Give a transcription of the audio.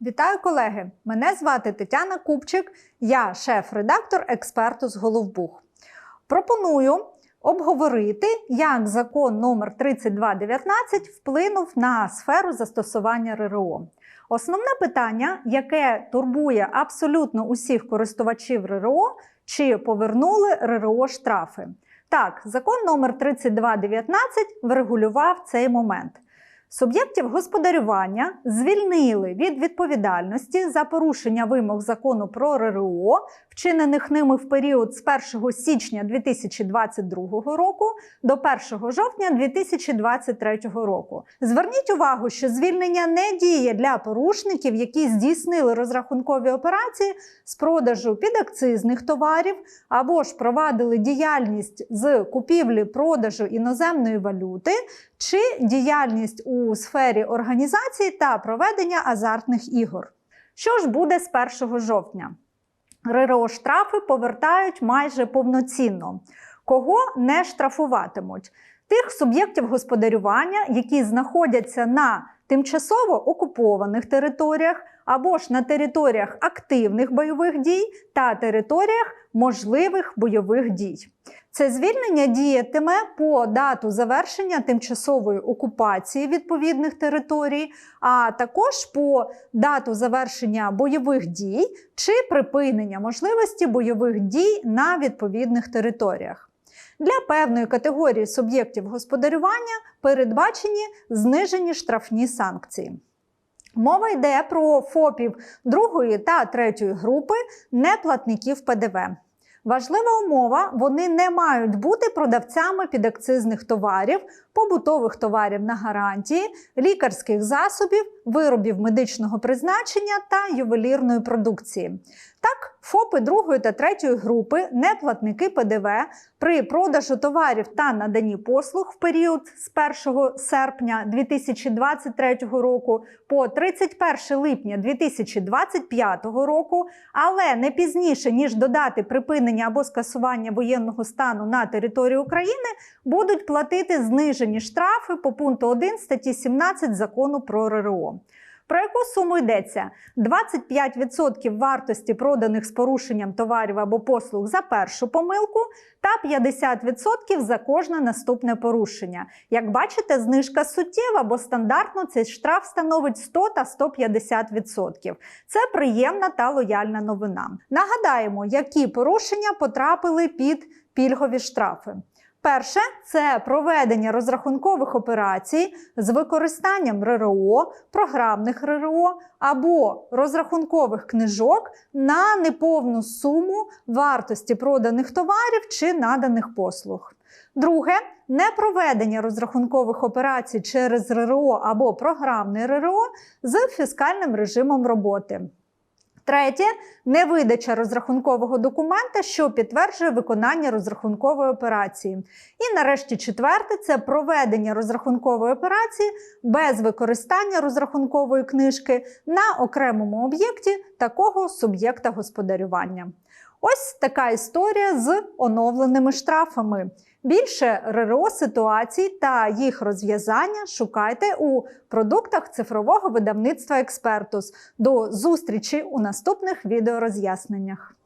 Вітаю колеги! Мене звати Тетяна Купчик, я шеф-редактор експерту з Головбух. Пропоную обговорити, як закон номер 3219 вплинув на сферу застосування РРО. Основне питання, яке турбує абсолютно усіх користувачів РРО, чи повернули РРО штрафи. Так, закон номер 3219 врегулював цей момент. Суб'єктів господарювання звільнили від відповідальності за порушення вимог закону про РРО, вчинених ними в період з 1 січня 2022 року до 1 жовтня 2023 року. Зверніть увагу, що звільнення не діє для порушників, які здійснили розрахункові операції з продажу підакцизних товарів або ж провадили діяльність з купівлі продажу іноземної валюти чи діяльність у сфері організації та проведення азартних ігор. Що ж буде з 1 жовтня? РРО штрафи повертають майже повноцінно. Кого не штрафуватимуть? Тих суб'єктів господарювання, які знаходяться на тимчасово окупованих територіях або ж на територіях активних бойових дій та територіях можливих бойових дій. Це звільнення діятиме по дату завершення тимчасової окупації відповідних територій, а також по дату завершення бойових дій чи припинення можливості бойових дій на відповідних територіях. Для певної категорії суб'єктів господарювання передбачені знижені штрафні санкції. Мова йде про ФОПів другої та третьої групи неплатників ПДВ. Важлива умова: вони не мають бути продавцями підакцизних товарів, побутових товарів на гарантії, лікарських засобів, виробів медичного призначення та ювелірної продукції. Так, ФОПи другої та третьої групи, неплатники ПДВ при продажу товарів та наданні послуг в період з 1 серпня 2023 року по 31 липня 2025 року, але не пізніше ніж до дати припинення або скасування воєнного стану на території України, будуть платити знижені штрафи по пункту 1 статті 17 закону про РРО. Про яку суму йдеться? 25% вартості проданих з порушенням товарів або послуг за першу помилку та 50% за кожне наступне порушення. Як бачите, знижка суттєва, бо стандартно цей штраф становить 100 та 150%. Це приємна та лояльна новина. Нагадаємо, які порушення потрапили під пільгові штрафи. Перше це проведення розрахункових операцій з використанням РРО, програмних РРО або розрахункових книжок на неповну суму вартості проданих товарів чи наданих послуг. Друге непроведення розрахункових операцій через РРО або програмне РРО з фіскальним режимом роботи. Третє невидача розрахункового документа, що підтверджує виконання розрахункової операції. І нарешті четверте це проведення розрахункової операції без використання розрахункової книжки на окремому об'єкті такого суб'єкта господарювання. Ось така історія з оновленими штрафами. Більше РРО ситуацій та їх розв'язання шукайте у продуктах цифрового видавництва Експертус. До зустрічі у наступних відеороз'ясненнях.